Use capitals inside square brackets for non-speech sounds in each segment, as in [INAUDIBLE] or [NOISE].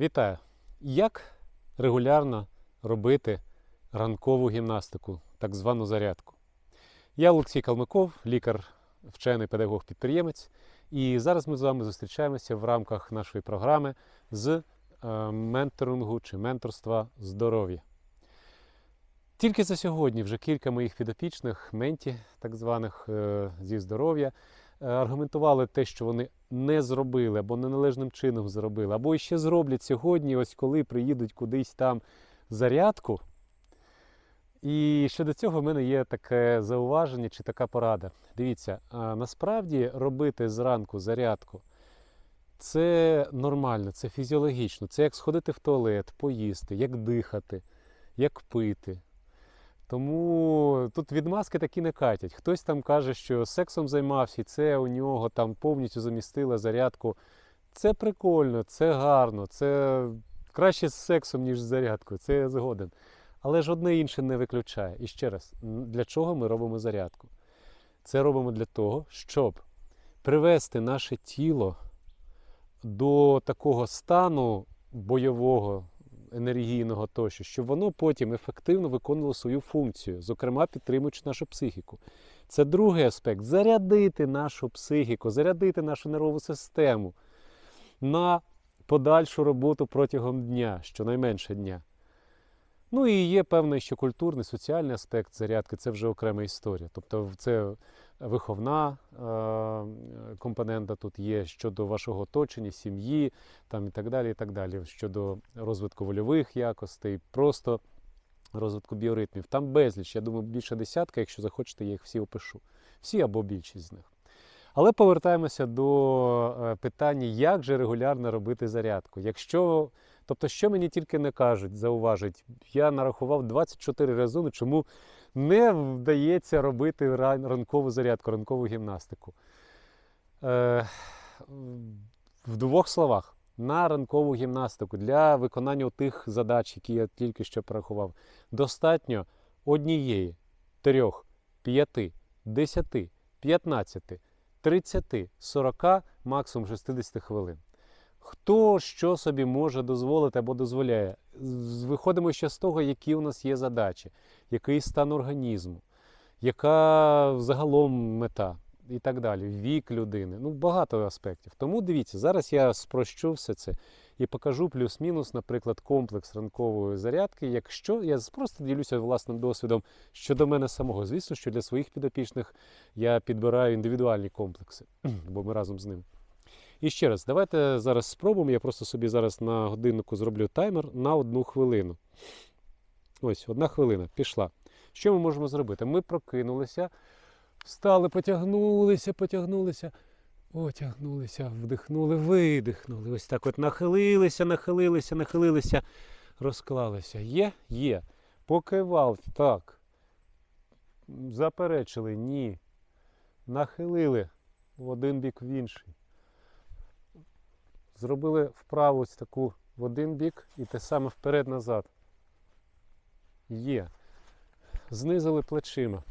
Вітаю! Як регулярно робити ранкову гімнастику, так звану зарядку? Я Олексій Калмиков, лікар, вчений педагог-підприємець. І зараз ми з вами зустрічаємося в рамках нашої програми з е, менторингу чи менторства здоров'я. Тільки за сьогодні вже кілька моїх підопічних, менті, так званих е, зі здоров'я, аргументували те, що вони не зробили або неналежним чином зробили, або ще зроблять сьогодні, ось коли приїдуть кудись там зарядку. І щодо цього в мене є таке зауваження чи така порада. Дивіться, насправді робити зранку зарядку це нормально, це фізіологічно. Це як сходити в туалет, поїсти, як дихати, як пити. Тому тут відмазки такі не катять. Хтось там каже, що сексом займався, і це у нього там повністю замістило зарядку. Це прикольно, це гарно, це краще з сексом, ніж з зарядкою. Це я згоден. Але ж одне інше не виключає. І ще раз, для чого ми робимо зарядку? Це робимо для того, щоб привести наше тіло до такого стану бойового, енергійного тощо, щоб воно потім ефективно виконувало свою функцію, зокрема підтримуючи нашу психіку. Це другий аспект зарядити нашу психіку, зарядити нашу нервову систему на подальшу роботу протягом дня, щонайменше дня. Ну і є певний ще культурний, соціальний аспект зарядки, це вже окрема історія. Тобто це виховна е, компонента тут є щодо вашого оточення, сім'ї там і так далі. і так далі, Щодо розвитку вольових якостей, просто розвитку біоритмів. Там безліч, я думаю, більше десятка, якщо захочете, я їх всі опишу. Всі або більшість з них. Але повертаємося до е, питання, як же регулярно робити зарядку. Якщо Тобто, що мені тільки не кажуть, зауважить, я нарахував 24 резони, чому не вдається робити ранкову зарядку, ранкову гімнастику. Е, в двох словах, на ранкову гімнастику для виконання тих задач, які я тільки що порахував, достатньо однієї, трьох, п'яти, десяти, п'ятнадцяти, тридцяти, сорока, максимум 60 хвилин. Хто що собі може дозволити або дозволяє? Виходимо ще з того, які у нас є задачі, який стан організму, яка загалом мета і так далі, вік людини. Ну, багато аспектів. Тому дивіться, зараз я спрощу все це і покажу плюс-мінус, наприклад, комплекс ранкової зарядки. Якщо я просто ділюся власним досвідом щодо мене самого. Звісно, що для своїх підопічних я підбираю індивідуальні комплекси, [CLEARS THROAT] бо ми разом з ними. І ще раз, давайте зараз спробуємо. Я просто собі зараз на годиннику зроблю таймер на одну хвилину. Ось, одна хвилина пішла. Що ми можемо зробити? Ми прокинулися, встали, потягнулися, потягнулися, потягнулися, вдихнули, видихнули. Ось так от нахилилися, нахилилися, нахилилися, розклалися. Є? Є. Покивав. Так. Заперечили, ні. Нахилили в один бік в інший. Зробили вправу ось таку в один бік і те саме вперед-назад. Є. Знизили плечима.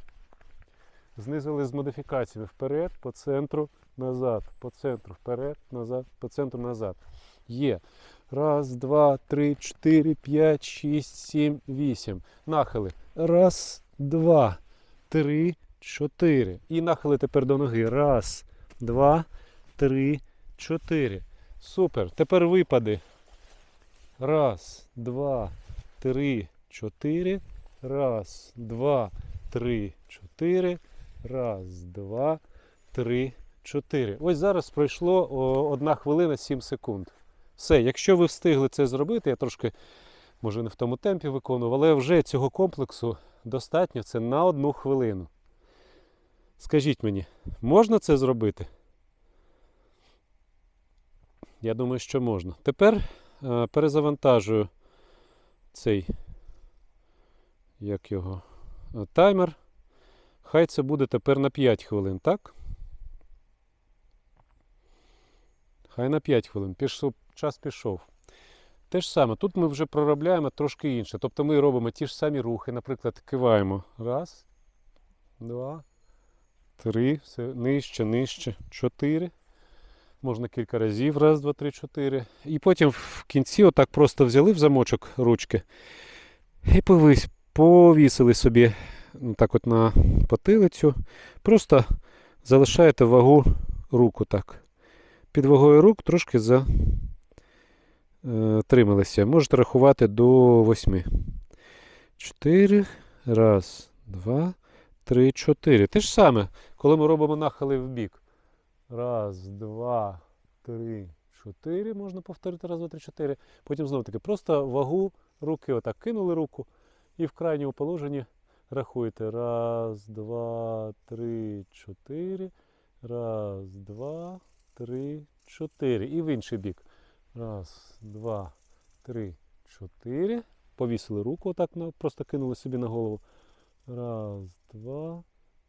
Знизили з модифікаціями вперед, по центру, назад, по центру, вперед, назад, по центру, назад. Є. Раз, два, три, чотири, п'ять, шість, сім, вісім. Нахили. Раз, два, три, чотири. І нахили тепер до ноги. Раз, два, три, чотири. Супер. Тепер випади. Раз, два, три, чотири. Раз, два, три, чотири. Раз, два, три, чотири. Ось зараз пройшло одна хвилина 7 секунд. Все, якщо ви встигли це зробити, я трошки, може, не в тому темпі виконував, але вже цього комплексу достатньо це на одну хвилину. Скажіть мені, можна це зробити? Я думаю, що можна. Тепер е, перезавантажую цей як його, е, таймер. Хай це буде тепер на 5 хвилин, так? Хай на 5 хвилин. Пішов, час пішов. Те ж саме, тут ми вже проробляємо трошки інше. Тобто ми робимо ті ж самі рухи, наприклад, киваємо. Раз, два, три, все, нижче, нижче, чотири. Можна кілька разів. Раз, два, три, чотири. І потім в кінці отак просто взяли в замочок ручки і повис, повісили собі так от на потилицю. Просто залишаєте вагу руку так. Під вагою рук трошки затрималися. Можете рахувати до восьми. Чотири. Раз, два, три, чотири. Те ж саме, коли ми робимо нахили в бік. Раз, два, три, чотири. Можна повторити. Раз, два, три, чотири. Потім знову таки просто вагу руки отак кинули руку. І в крайньому положенні рахуєте. Раз, два, три, чотири. Раз, два, три, чотири. І в інший бік. Раз, два, три, чотири. Повісили руку, отак просто кинули собі на голову. Раз, два,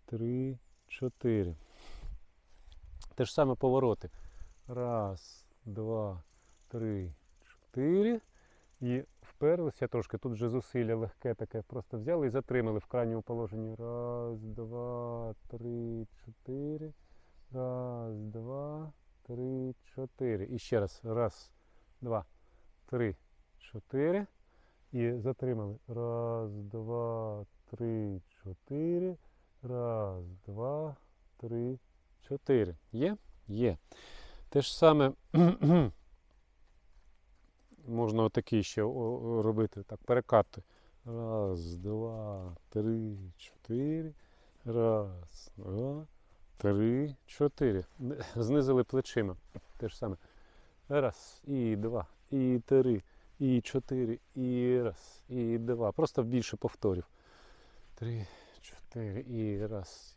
три, чотири. Те ж саме повороти. Раз, два, три, чотири. І вперлися трошки. Тут вже зусилля легке таке. Просто взяли і затримали в крайньому положенні. Раз, два, три, чотири. Раз, два, три, чотири. І ще раз. Раз, два, три, чотири. І затримали. Раз, два, три, чотири. Раз, два, три, чотири. Є? Є. Те ж саме [CLEARS THROAT] можна отакий ще робити, так, перекати. Раз, два, три, чотири. Раз, два, три, чотири. Знизили плечима. Те ж саме. Раз, і два, і три, і чотири, і раз, і два. Просто більше повторів. Три, чотири, і раз,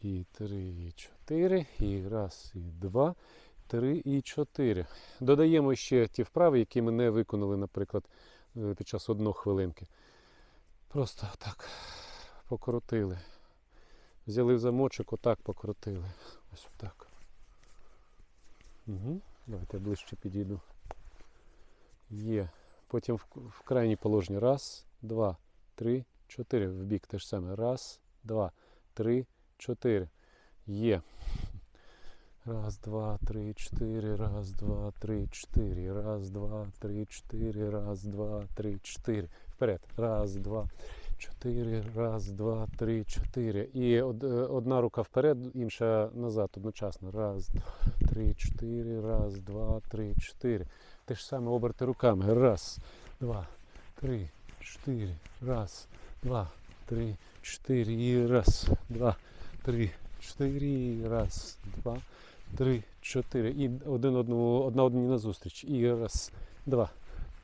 і три, і чотири, і раз, і два, три і чотири. Додаємо ще ті вправи, які ми не виконали, наприклад, е, під час одної хвилинки. Просто так покрутили. Взяли в замочок, отак покрутили. Ось отак. Угу. Давайте я ближче підійду. Є. Потім в, в крайній положенні. Раз, два, три, чотири. В бік те ж саме. Раз, два, три, чотири. Є. Раз, два, три, чотири. Раз, два, три, чотири. Раз, два, три, чотири. Раз, два, три, чотири. Вперед. Раз, два, чотири. Раз, два, три, чотири. І е, одна рука вперед, інша назад одночасно. Раз, два, три, чотири. Раз, два, три, чотири. Те ж саме оберти руками. Раз, два, три, чотири. Раз, два, три, чотири. І раз, два, три, чотири. Раз, два, три, чотири. І один одному, одна одній назустріч. І раз, два,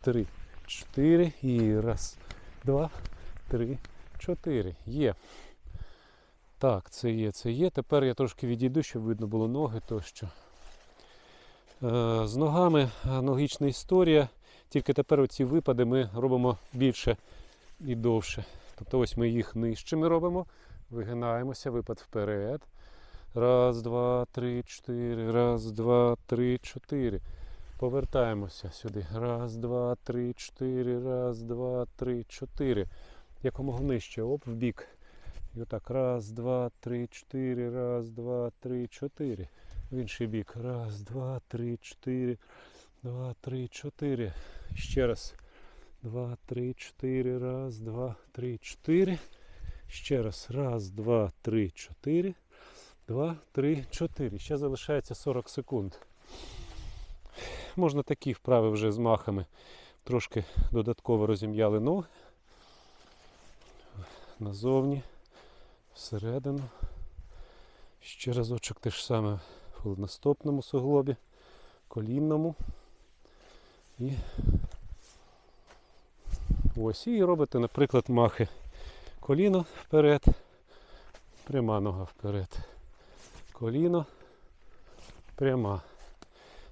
три, чотири. І раз, два, три, чотири. Є. Так, це є, це є. Тепер я трошки відійду, щоб видно було ноги тощо. Е, З ногами аналогічна історія, тільки тепер оці випади ми робимо більше і довше. Тобто ось ми їх нижчими робимо, вигинаємося, випад вперед. Раз, два, три, чотири. Раз, два, три, чотири. Повертаємося сюди. Раз, два, три, чотири. Раз, два, три, чотири. Якомога нижче. Оп, в бік. І отак. Раз, два, три, чотири. Раз, два, три, чотири. В інший бік. Раз, два, три, чотири. Два, три, чотири. Ще раз. Два, три, чотири. Раз, два, три, чотири. Ще раз. Раз, два, три, чотири. Два, три, чотири. Ще залишається 40 секунд. Можна такі вправи вже з махами. Трошки додатково розім'яли ноги. Назовні, всередину. Ще разочок те ж саме в наступному суглобі, колінному. І ось. І робите, наприклад, махи. Коліно вперед, пряма нога вперед. Коліно, пряма.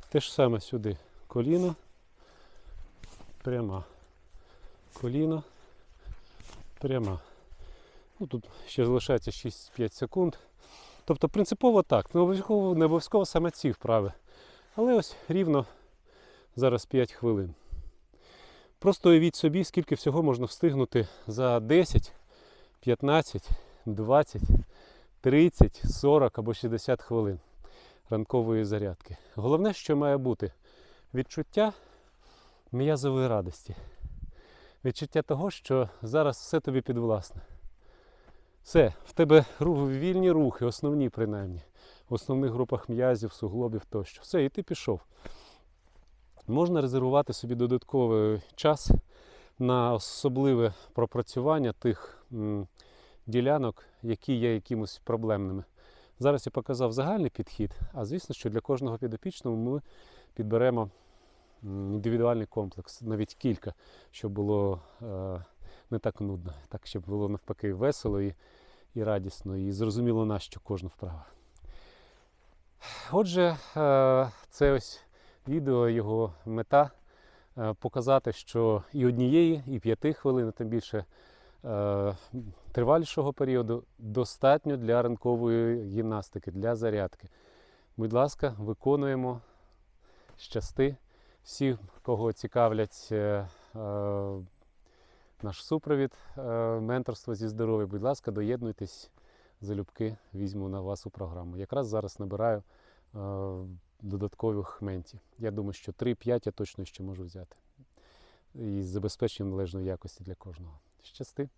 Те ж саме сюди. Коліно, пряма. Коліно, пряма. Ну, тут ще залишається 6-5 секунд. Тобто принципово так. Не обов'язково, не обов'язково саме ці вправи. Але ось рівно зараз 5 хвилин. Просто уявіть собі, скільки всього можна встигнути за 10, 15, 20, 30, 40 або 60 хвилин. ранкової зарядки. Головне, що має бути відчуття м'язової радості. Відчуття того, що зараз все тобі підвласне. Все, в тебе вільні рухи, основні принаймні, в основних групах м'язів, суглобів тощо. Все, і ти пішов. Можна резервувати собі додатковий час на особливе пропрацювання тих ділянок, які є якимось проблемними. Зараз я показав загальний підхід, а звісно, що для кожного підопічного ми підберемо індивідуальний комплекс, навіть кілька, щоб було е, не так нудно, так щоб було навпаки весело і, і радісно, і зрозуміло на що кожна вправа. Отже, е, це ось відео, його мета показати, що і однієї, і п'яти хвилин, тим більше е, тривалішого періоду достатньо для ранкової гімнастики, для зарядки. Будь ласка, виконуємо щасти. Всі, кого цікавлять е, е, наш супровід, е, менторство зі здоров'я, будь ласка, доєднуйтесь залюбки, візьму на вас у програму. Якраз зараз набираю е, додаткових ментів. Я думаю, що 3-5 я точно ще можу взяти. І з належної якості для кожного. Щасти!